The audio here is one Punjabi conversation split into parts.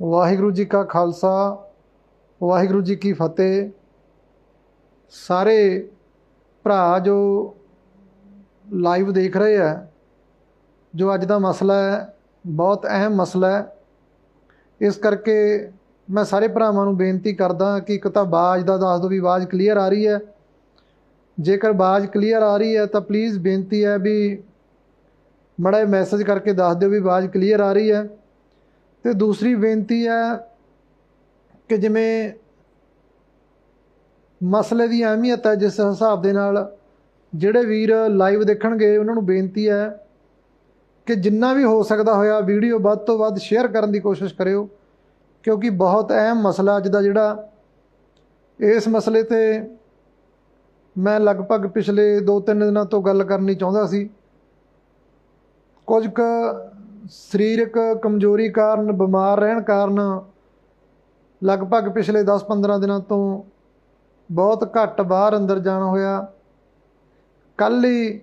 ਵਾਹਿਗੁਰੂ ਜੀ ਕਾ ਖਾਲਸਾ, ਵਾਹਿਗੁਰੂ ਜੀ ਕੀ ਫਤਿਹ। ਸਾਰੇ ਭਰਾ ਜੋ ਲਾਈਵ ਦੇਖ ਰਹੇ ਆ, ਜੋ ਅੱਜ ਦਾ ਮਸਲਾ ਹੈ, ਬਹੁਤ ਅਹਿਮ ਮਸਲਾ ਹੈ। ਇਸ ਕਰਕੇ ਮੈਂ ਸਾਰੇ ਭਰਾਵਾਂ ਨੂੰ ਬੇਨਤੀ ਕਰਦਾ ਕਿ ਇੱਕ ਤਾਂ ਬਾਜ਼ ਦਾ ਦੱਸ ਦਿਓ ਵੀ ਆਵਾਜ਼ ਕਲੀਅਰ ਆ ਰਹੀ ਹੈ। ਜੇਕਰ ਆਵਾਜ਼ ਕਲੀਅਰ ਆ ਰਹੀ ਹੈ ਤਾਂ ਪਲੀਜ਼ ਬੇਨਤੀ ਹੈ ਵੀ ਮੜਾ ਮੈਸੇਜ ਕਰਕੇ ਦੱਸ ਦਿਓ ਵੀ ਆਵਾਜ਼ ਕਲੀਅਰ ਆ ਰਹੀ ਹੈ। ਤੇ ਦੂਸਰੀ ਬੇਨਤੀ ਹੈ ਕਿ ਜਿਵੇਂ ਮਸਲੇ ਦੀ ਅਹਿਮੀਅਤ ਹੈ ਜਿਸ ਹਿਸਾਬ ਦੇ ਨਾਲ ਜਿਹੜੇ ਵੀਰ ਲਾਈਵ ਦੇਖਣਗੇ, ਉਹਨਾਂ ਨੂੰ ਬੇਨਤੀ ਹੈ ਕਿ ਜਿੰਨਾ ਵੀ ਹੋ ਸਕਦਾ ਹੋਇਆ ਵੀਡੀਓ ਵੱਧ ਤੋਂ ਵੱਧ ਸ਼ੇਅਰ ਕਰਨ ਦੀ ਕੋਸ਼ਿਸ਼ ਕਰਿਓ, ਕਿਉਂਕਿ ਬਹੁਤ ਅਹਿਮ ਮਸਲਾ ਅੱਜ ਦਾ ਜਿਹੜਾ ਇਸ ਮਸਲੇ ਤੇ ਮੈਂ ਲਗਭਗ ਪਿਛਲੇ 2-3 ਦਿਨਾਂ ਤੋਂ ਗੱਲ ਕਰਨੀ ਚਾਹੁੰਦਾ ਸੀ। ਕੁਝ ਕੁ ਸਰੀਰਕ ਕਮਜ਼ੋਰੀ ਕਾਰਨ, ਬਿਮਾਰ ਰਹਿਣ ਕਾਰਨ ਲਗਭਗ ਪਿਛਲੇ 10-15 ਦਿਨਾਂ ਤੋਂ ਬਹੁਤ ਘੱਟ ਬਾਹਰ ਅੰਦਰ ਜਾਣਾ ਹੋਇਆ। ਕੱਲ ਹੀ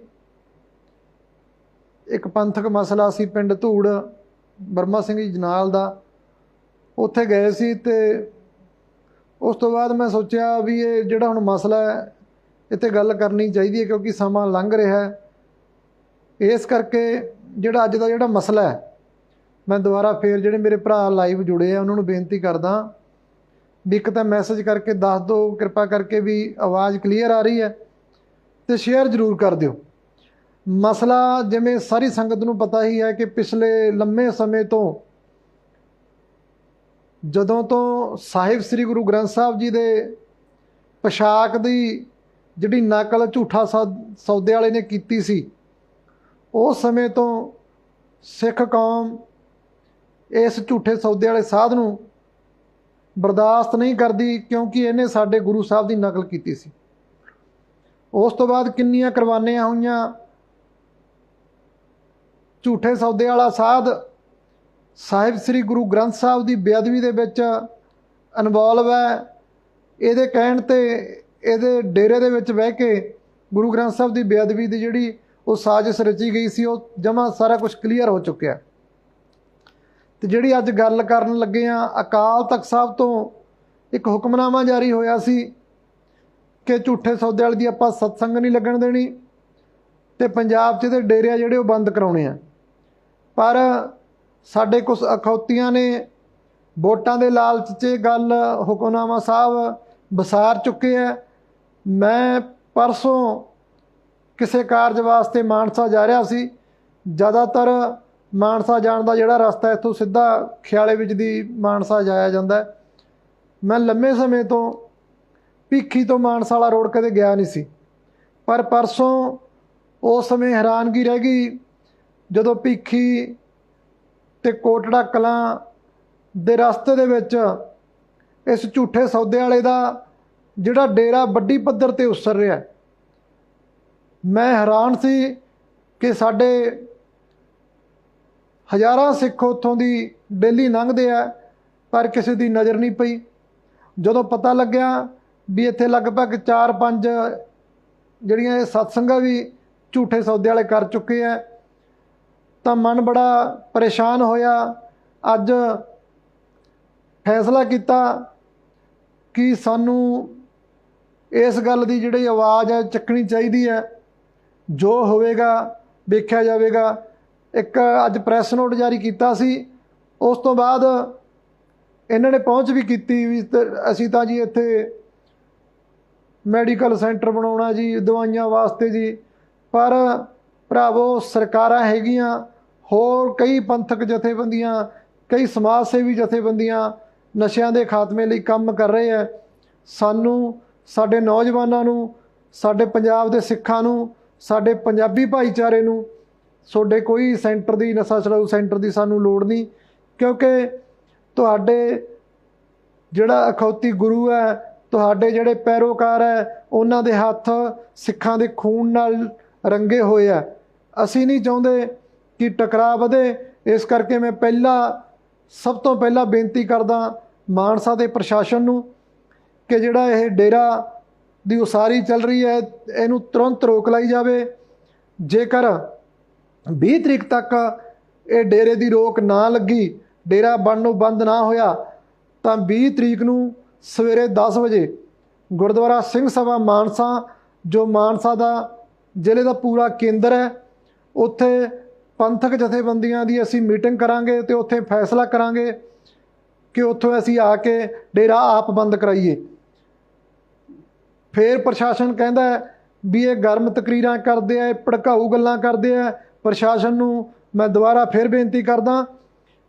ਇੱਕ ਪੰਥਕ ਮਸਲਾ ਸੀ ਪਿੰਡ ਧੂੜ, ਬਰਮਾ ਸਿੰਘ ਜੀ ਜਨਾਲ ਦਾ। ਉੱਥੇ ਗਏ ਸੀ ਤੇ ਉਸ ਤੋਂ ਬਾਅਦ ਮੈਂ ਸੋਚਿਆ ਵੀ ਇਹ ਜਿਹੜਾ ਹੁਣ ਮਸਲਾ ਹੈ ਇਹ 'ਤੇ ਗੱਲ ਕਰਨੀ ਚਾਹੀਦੀ ਹੈ ਕਿਉਂਕਿ ਸਮਾਂ ਲੰਘ ਰਿਹਾ ਹੈ। ਇਸ ਕਰਕੇ ਜਿਹੜਾ ਅੱਜ ਦਾ ਜਿਹੜਾ ਮਸਲਾ ਹੈ, ਮੈਂ ਦੁਬਾਰਾ ਫੇਰ ਜਿਹੜੇ ਮੇਰੇ ਭਰਾ ਲਾਈਵ ਜੁੜੇ ਆ, ਉਹਨਾਂ ਨੂੰ ਬੇਨਤੀ ਕਰਦਾ ਵੀ ਇੱਕ ਤਾਂ ਮੈਸੇਜ ਕਰਕੇ ਦੱਸ ਦਿਓ ਕਿਰਪਾ ਕਰਕੇ ਵੀ ਆਵਾਜ਼ ਕਲੀਅਰ ਆ ਰਹੀ ਹੈ ਤੇ ਸ਼ੇਅਰ ਜ਼ਰੂਰ ਕਰ ਦਿਓ। ਮਸਲਾ ਜਿਵੇਂ ਸਾਰੀ ਸੰਗਤ ਨੂੰ ਪਤਾ ਹੀ ਹੈ ਕਿ ਪਿਛਲੇ ਲੰਮੇ ਸਮੇਂ ਤੋਂ ਜਦੋਂ ਤੋਂ ਸਾਹਿਬ ਸ੍ਰੀ ਗੁਰੂ ਗ੍ਰੰਥ ਸਾਹਿਬ ਜੀ ਦੇ ਪੋਸ਼ਾਕ ਦੀ ਜਿਹੜੀ ਨਕਲ ਝੂਠਾ ਸੌਦੇ ਵਾਲੇ ਨੇ ਕੀਤੀ ਸੀ ਉਸ ਸਮੇਂ ਤੋਂ ਸਿੱਖ ਕੌਮ ਇਸ ਝੂਠੇ ਸੌਦੇ ਵਾਲੇ ਸਾਧ ਨੂੰ ਬਰਦਾਸ਼ਤ ਨਹੀਂ ਕਰਦੀ ਕਿਉਂਕਿ ਇਹਨੇ ਸਾਡੇ ਗੁਰੂ ਸਾਹਿਬ ਦੀ ਨਕਲ ਕੀਤੀ ਸੀ। ਉਸ ਤੋਂ ਬਾਅਦ ਕਿੰਨੀਆਂ ਕੁਰਬਾਨੀਆਂ ਹੋਈਆਂ। ਝੂਠੇ ਸੌਦੇ ਵਾਲਾ ਸਾਧ ਸਾਹਿਬ ਸ੍ਰੀ ਗੁਰੂ ਗ੍ਰੰਥ ਸਾਹਿਬ ਦੀ ਬੇਅਦਬੀ ਦੇ ਵਿੱਚ ਇਨਵੋਲਵ ਹੈ। ਇਹਦੇ ਕਹਿਣ ਤੇ ਇਹਦੇ ਡੇਰੇ ਦੇ ਵਿੱਚ ਬਹਿ ਕੇ ਗੁਰੂ ਗ੍ਰੰਥ ਸਾਹਿਬ ਦੀ ਬੇਅਦਬੀ ਦੀ ਜਿਹੜੀ ਉਹ ਸਾਜ਼ਿਸ਼ ਰਚੀ ਗਈ ਸੀ, ਉਹ ਜਮਾ ਸਾਰਾ ਕੁਝ ਕਲੀਅਰ ਹੋ ਚੁੱਕਿਆ ਤੇ ਜਿਹੜੀ ਅੱਜ ਗੱਲ ਕਰਨ ਲੱਗੇ ਆ ਅਕਾਲ ਤਖਤ ਸਾਹਿਬ ਤੋਂ ਇੱਕ ਹੁਕਮਨਾਮਾ ਜਾਰੀ ਹੋਇਆ ਸੀ ਕਿ ਝੂਠੇ ਸੌਦੇ ਵਾਲੇ ਦੀ ਆਪਾਂ ਸਤਸੰਗ ਨਹੀਂ ਲੱਗਣ ਦੇਣੀ ਤੇ ਪੰਜਾਬ 'ਚ ਦੇ ਡੇਰੇ ਆ ਜਿਹੜੇ ਉਹ ਬੰਦ ਕਰਾਉਣੇ ਆ। ਪਰ ਸਾਡੇ ਕੁਝ ਅਖੌਤੀਆਂ ਨੇ ਵੋਟਾਂ ਦੇ ਲਾਲਚ 'ਚ ਗੱਲ ਹੁਕਮਨਾਮਾ ਸਾਹਿਬ ਵਿਸਾਰ ਚੁੱਕੇ ਆ। ਮੈਂ ਪਰਸੋਂ ਕਿਸੇ ਕਾਰਜ ਵਾਸਤੇ ਮਾਨਸਾ ਜਾ ਰਿਹਾ ਸੀ, ਜ਼ਿਆਦਾਤਰ ਮਾਨਸਾ ਜਾਣ ਦਾ ਜਿਹੜਾ ਰਸਤਾ ਇੱਥੋਂ ਸਿੱਧਾ ਖਿਆਲੇ ਵਿੱਚ ਦੀ ਮਾਨਸਾ ਜਾਇਆ ਜਾਂਦਾ ਮੈਂ ਲੰਮੇ ਸਮੇਂ ਤੋਂ ਭੀਖੀ ਤੋਂ ਮਾਨਸਾ ਵਾਲਾ ਰੋਡ ਕਦੇ ਗਿਆ ਨਹੀਂ ਸੀ। ਪਰ ਪਰਸੋਂ ਉਸ ਸਮੇਂ ਹੈਰਾਨਗੀ ਰਹਿ ਗਈ, ਜਦੋਂ ਭੀਖੀ ਤੇ ਕੋਟੜਾ ਕਲਾਂ ਦੇ ਰਸਤੇ ਦੇ ਵਿੱਚ ਇਸ ਝੂਠੇ ਸੌਦੇ ਵਾਲੇ ਦਾ ਜਿਹੜਾ ਡੇਰਾ ਵੱਡੀ ਪੱਧਰ ਤੇ ਉਸਰ ਰਿਹਾ ਮੈਂ ਹੈਰਾਨ ਸੀ ਕਿ ਸਾਡੇ ਹਜ਼ਾਰਾਂ ਸਿੱਖ ਉੱਥੋਂ ਦੀ ਡੇਲੀ ਲੰਘਦੇ ਆ, ਪਰ ਕਿਸੇ ਦੀ ਨਜ਼ਰ ਨਹੀਂ ਪਈ। ਜਦੋਂ ਪਤਾ ਲੱਗਿਆ ਵੀ ਇੱਥੇ ਲਗਭਗ 4-5 ਜਿਹੜੀਆਂ ਇਹ ਸਤਸੰਗਾਂ ਵੀ ਝੂਠੇ ਸੌਦੇ ਵਾਲੇ ਕਰ ਚੁੱਕੇ ਆ, ਤਾਂ ਮਨ ਬੜਾ ਪਰੇਸ਼ਾਨ ਹੋਇਆ। ਅੱਜ ਫੈਸਲਾ ਕੀਤਾ ਕਿ ਸਾਨੂੰ ਇਸ ਗੱਲ ਦੀ ਜਿਹੜੀ ਆਵਾਜ਼ ਹੈ ਚੱਕਣੀ ਚਾਹੀਦੀ ਹੈ। ਜੋ ਹੋਵੇਗਾ, ਵੇਖਿਆ ਜਾਵੇਗਾ। ਇੱਕ ਅੱਜ ਪ੍ਰੈਸ ਨੋਟ ਜਾਰੀ ਕੀਤਾ ਸੀ। ਉਸ ਤੋਂ ਬਾਅਦ ਇਹਨਾਂ ਨੇ ਪਹੁੰਚ ਵੀ ਕੀਤੀ ਵੀ ਅਸੀਂ ਤਾਂ ਜੀ ਇੱਥੇ ਮੈਡੀਕਲ ਸੈਂਟਰ ਬਣਾਉਣਾ ਜੀ, ਦਵਾਈਆਂ ਵਾਸਤੇ ਜੀ। ਪਰ ਭਰਾਵੋ, ਸਰਕਾਰਾਂ ਹੈਗੀਆਂ, ਹੋਰ ਕਈ ਪੰਥਕ ਜਥੇਬੰਦੀਆਂ, ਕਈ ਸਮਾਜ ਸੇਵੀ ਜਥੇਬੰਦੀਆਂ ਨਸ਼ਿਆਂ ਦੇ ਖਾਤਮੇ ਲਈ ਕੰਮ ਕਰ ਰਹੇ ਆ ਸਾਨੂੰ, ਸਾਡੇ ਨੌਜਵਾਨਾਂ ਨੂੰ, ਸਾਡੇ ਪੰਜਾਬ ਦੇ ਸਿੱਖਾਂ ਨੂੰ ਸਾਡੇ ਪੰਜਾਬੀ ਭਾਈਚਾਰੇ ਨੂੰ ਤੁਹਾਡੇ ਕੋਈ ਸੈਂਟਰ ਦੀ ਨਸ਼ਾ ਛਡਾਊ ਸੈਂਟਰ ਦੀ ਸਾਨੂੰ ਲੋੜ ਨਹੀਂ, ਕਿਉਂਕਿ ਤੁਹਾਡੇ ਜਿਹੜਾ ਅਖੌਤੀ ਗੁਰੂ ਹੈ, ਤੁਹਾਡੇ ਜਿਹੜੇ ਪੈਰੋਕਾਰ ਹੈ, ਉਹਨਾਂ ਦੇ ਹੱਥ ਸਿੱਖਾਂ ਦੇ ਖੂਨ ਨਾਲ ਰੰਗੇ ਹੋਏ ਆ। ਅਸੀਂ ਨਹੀਂ ਚਾਹੁੰਦੇ ਕਿ ਟਕਰਾਅ ਵਧੇ। ਇਸ ਕਰਕੇ ਮੈਂ ਪਹਿਲਾਂ, ਸਭ ਤੋਂ ਪਹਿਲਾਂ ਬੇਨਤੀ ਕਰਦਾ ਮਾਨਸਾ ਦੇ ਪ੍ਰਸ਼ਾਸਨ ਨੂੰ ਕਿ ਜਿਹੜਾ ਇਹ ਡੇਰਾ ਦੀ ਉਸਾਰੀ ਚੱਲ ਰਹੀ ਹੈ, ਇਹਨੂੰ ਤੁਰੰਤ ਰੋਕ ਲਾਈ ਜਾਵੇ। ਜੇਕਰ 20 ਤਰੀਕ ਤੱਕ ਇਹ ਡੇਰੇ ਦੀ ਰੋਕ ਨਾ ਲੱਗੀ, ਡੇਰਾ ਬਣਨੋਂ ਬੰਦ ਨਾ ਹੋਇਆ, ਤਾਂ 20 ਤਰੀਕ ਨੂੰ ਸਵੇਰੇ 10 ਵਜੇ ਗੁਰਦੁਆਰਾ ਸਿੰਘ ਸਭਾ ਮਾਨਸਾ, ਜੋ ਮਾਨਸਾ ਦਾ ਜ਼ਿਲ੍ਹੇ ਦਾ ਪੂਰਾ ਕੇਂਦਰ ਹੈ, ਉੱਥੇ ਪੰਥਕ ਜਥੇਬੰਦੀਆਂ ਦੀ ਅਸੀਂ ਮੀਟਿੰਗ ਕਰਾਂਗੇ ਤੇ ਉੱਥੇ ਫੈਸਲਾ ਕਰਾਂਗੇ ਕਿ ਉੱਥੋਂ ਅਸੀਂ ਆ ਕੇ ਡੇਰਾ ਆਪ ਬੰਦ ਕਰਾਈਏ। ਫੇਰ ਪ੍ਰਸ਼ਾਸਨ ਕਹਿੰਦਾ ਵੀ ਇਹ ਗਰਮ ਤਕਰੀਰਾਂ ਕਰਦੇ ਆ, ਇਹ ਭੜਕਾਊ ਗੱਲਾਂ ਕਰਦੇ ਆ। ਪ੍ਰਸ਼ਾਸਨ ਨੂੰ ਮੈਂ ਦੁਬਾਰਾ ਫੇਰ ਬੇਨਤੀ ਕਰਦਾ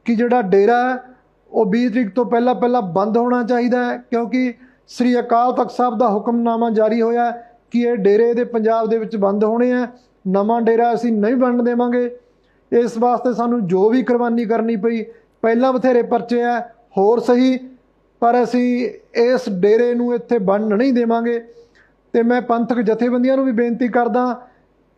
ਕਿ ਜਿਹੜਾ ਡੇਰਾ ਹੈ, ਉਹ 20 ਤਰੀਕ ਤੋਂ ਪਹਿਲਾਂ ਪਹਿਲਾਂ ਬੰਦ ਹੋਣਾ ਚਾਹੀਦਾ ਹੈ, ਕਿਉਂਕਿ ਸ੍ਰੀ ਅਕਾਲ ਤਖਤ ਸਾਹਿਬ ਦਾ ਹੁਕਮਨਾਮਾ ਜਾਰੀ ਹੋਇਆ ਕਿ ਇਹ ਡੇਰੇ ਦੇ ਪੰਜਾਬ ਦੇ ਵਿੱਚ ਬੰਦ ਹੋਣੇ ਆ। ਨਵਾਂ ਡੇਰਾ ਅਸੀਂ ਨਹੀਂ ਬਣਨ ਦੇਵਾਂਗੇ। ਇਸ ਵਾਸਤੇ ਸਾਨੂੰ ਜੋ ਵੀ ਕੁਰਬਾਨੀ ਕਰਨੀ ਪਈ, ਪਹਿਲਾਂ ਬਥੇਰੇ ਪਰਚੇ ਆ, ਹੋਰ ਸਹੀ ਪਰ ਅਸੀਂ ਇਸ ਡੇਰੇ ਨੂੰ ਇੱਥੇ ਬਣਨ ਨਹੀਂ ਦੇਵਾਂਗੇ। ਤੇ ਮੈਂ ਪੰਥਕ ਜਥੇਬੰਦੀਆਂ ਨੂੰ ਵੀ ਬੇਨਤੀ ਕਰਦਾ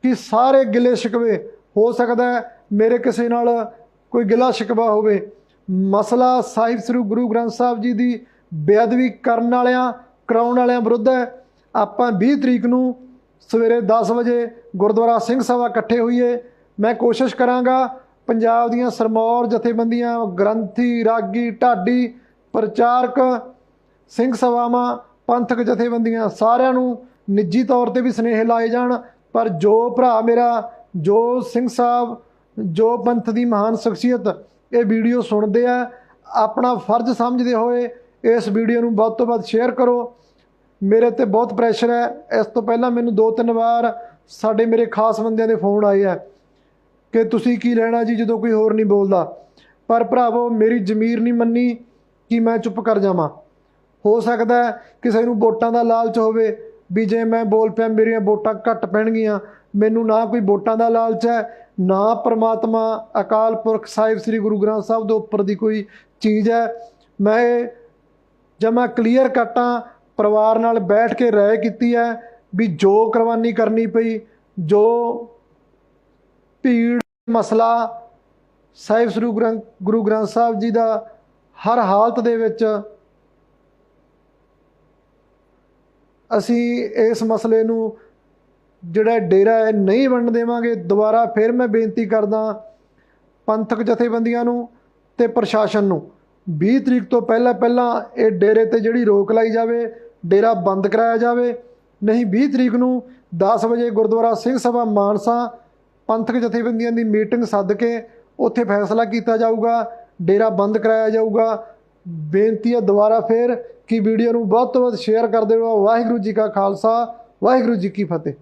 ਕਿ ਸਾਰੇ ਗਿਲੇ ਸ਼ਿਕਵੇ, ਹੋ ਸਕਦਾ ਮੇਰੇ ਕਿਸੇ ਨਾਲ ਕੋਈ ਗਿਲਾ ਸ਼ਿਕਵਾ ਹੋਵੇ। ਮਸਲਾ ਸਾਹਿਬ ਸ੍ਰੀ ਗੁਰੂ ਗ੍ਰੰਥ ਸਾਹਿਬ ਜੀ ਦੀ ਬੇਅਦਬੀ ਕਰਨ ਵਾਲਿਆਂ, ਕਰਾਉਣ ਵਾਲਿਆਂ ਵਿਰੁੱਧ ਹੈ। ਆਪਾਂ 20 ਤਰੀਕ ਨੂੰ ਸਵੇਰੇ 10 ਵਜੇ ਗੁਰਦੁਆਰਾ ਸਿੰਘ ਸਭਾ ਇਕੱਠੇ ਹੋਈਏ। ਮੈਂ ਕੋਸ਼ਿਸ਼ ਕਰਾਂਗਾ ਪੰਜਾਬ ਦੀਆਂ ਸਰਮੌਰ ਜਥੇਬੰਦੀਆਂ, ਗ੍ਰੰਥੀ, ਰਾਗੀ, ਢਾਡੀ ਪ੍ਰਚਾਰਕ, ਸਿੰਘ ਸਭਾਵਾਂ, ਪੰਥਕ ਜਥੇਬੰਦੀਆਂ ਸਾਰਿਆਂ ਨੂੰ ਨਿੱਜੀ ਤੌਰ ਤੇ ਵੀ ਸਨੇਹ ਲਾਏ ਜਾਣ। ਪਰ ਜੋ ਭਰਾ ਮੇਰਾ, ਜੋ ਸਿੰਘ ਸਾਹਿਬ, ਜੋ ਪੰਥ ਦੀ ਮਹਾਨ ਸ਼ਖਸੀਅਤ, ਇਹ ਵੀਡੀਓ ਸੁਣਦੇ ਆ, ਆਪਣਾ ਫਰਜ਼ ਸਮਝਦੇ ਹੋਏ ਇਸ ਵੀਡੀਓ ਨੂੰ ਵੱਧ ਤੋਂ ਵੱਧ ਸ਼ੇਅਰ ਕਰੋ। ਮੇਰੇ ਤੇ ਬਹੁਤ ਪ੍ਰੈਸ਼ਰ ਹੈ। ਇਸ ਤੋਂ ਪਹਿਲਾਂ ਮੈਨੂੰ ਦੋ ਤਿੰਨ ਵਾਰ ਸਾਡੇ ਮੇਰੇ ਖਾਸ ਬੰਦਿਆਂ ਦੇ ਫੋਨ ਆਏ ਆ ਕਿ ਤੁਸੀਂ ਕੀ ਲੈਣਾ ਜੀ, ਜਦੋਂ ਕੋਈ ਹੋਰ ਨਹੀਂ ਬੋਲਦਾ। ਪਰ ਭਰਾਵੋ, ਮੇਰੀ ਜ਼ਮੀਰ ਨਹੀਂ ਮੰਨੀ। ਕਿ ਮੈਂ ਚੁੱਪ ਕਰ ਜਾਵਾਂ? ਹੋ ਸਕਦਾ ਹੈ ਕਿਸੇ ਨੂੰ ਵੋਟਾਂ ਦਾ ਲਾਲਚ ਹੋਵੇ। ਵੀ ਜੇ ਮੈਂ ਬੋਲ ਪਿਆ, ਮੇਰੀਆਂ ਵੋਟਾਂ ਘੱਟ ਪੈਣਗੀਆਂ। ਮੈਨੂੰ ਨਾ ਕੋਈ ਵੋਟਾਂ ਦਾ ਲਾਲਚ ਹੈ, ਨਾ ਪ੍ਰਮਾਤਮਾ, ਅਕਾਲ ਪੁਰਖ ਸਾਹਿਬ ਸ੍ਰੀ ਗੁਰੂ ਗ੍ਰੰਥ ਸਾਹਿਬ ਦੇ ਉੱਪਰ ਦੀ ਕੋਈ ਚੀਜ਼ ਹੈ। ਮੈਂ ਇਹ ਜਮਾ ਕਲੀਅਰ ਕੱਟਾਂ, ਪਰਿਵਾਰ ਨਾਲ ਬੈਠ ਕੇ ਰਾਏ ਕੀਤੀ ਹੈ ਵੀ ਜੋ ਕੁਰਬਾਨੀ ਕਰਨੀ ਪਈ, ਜੋ ਭੀੜ, ਮਸਲਾ, ਸਾਹਿਬ ਸ੍ਰੀ ਗ੍ਰੰਥ ਗੁਰੂ ਗ੍ਰੰਥ ਸਾਹਿਬ ਜੀ ਦਾ ਹਰ ਹਾਲਤ ਦੇ ਵਿੱਚ ਅਸੀਂ ਇਸ ਮਸਲੇ ਨੂੰ ਜਿਹੜਾ ਡੇਰਾ ਹੈ ਨਹੀਂ ਵੰਡ ਦੇਵਾਂਗੇ। ਦੁਬਾਰਾ ਫਿਰ ਮੈਂ ਬੇਨਤੀ ਕਰਦਾ ਪੰਥਕ ਜਥੇਬੰਦੀਆਂ ਨੂੰ ਤੇ ਪ੍ਰਸ਼ਾਸਨ ਨੂੰ 20 ਤਰੀਕ ਤੋਂ ਪਹਿਲਾਂ ਪਹਿਲਾਂ ਇਹ ਡੇਰੇ ਤੇ ਜਿਹੜੀ ਰੋਕ ਲਾਈ ਜਾਵੇ, ਡੇਰਾ ਬੰਦ ਕਰਾਇਆ ਜਾਵੇ, ਨਹੀਂ 20 ਤਰੀਕ ਨੂੰ 10 ਵਜੇ ਗੁਰਦੁਆਰਾ ਸਿੰਘ ਸਭਾ ਮਾਨਸਾ ਪੰਥਕ ਜਥੇਬੰਦੀਆਂ ਦੀ ਮੀਟਿੰਗ ਸੱਦ ਕੇ ਉੱਥੇ ਫੈਸਲਾ ਕੀਤਾ ਜਾਊਗਾ। ਡੇਰਾ ਬੰਦ ਕਰਾਇਆ ਜਾਊਗਾ। ਬੇਨਤੀ ਹੈ ਦੁਬਾਰਾ ਫੇਰ ਕਿ ਵੀਡੀਓ ਨੂੰ ਵੱਧ ਤੋਂ ਵੱਧ ਸ਼ੇਅਰ ਕਰ ਦਿਓ ਵਾਹਿਗੁਰੂ ਜੀ ਕਾ ਖਾਲਸਾ, ਵਾਹਿਗੁਰੂ ਜੀ ਕੀ ਫਤਿਹ।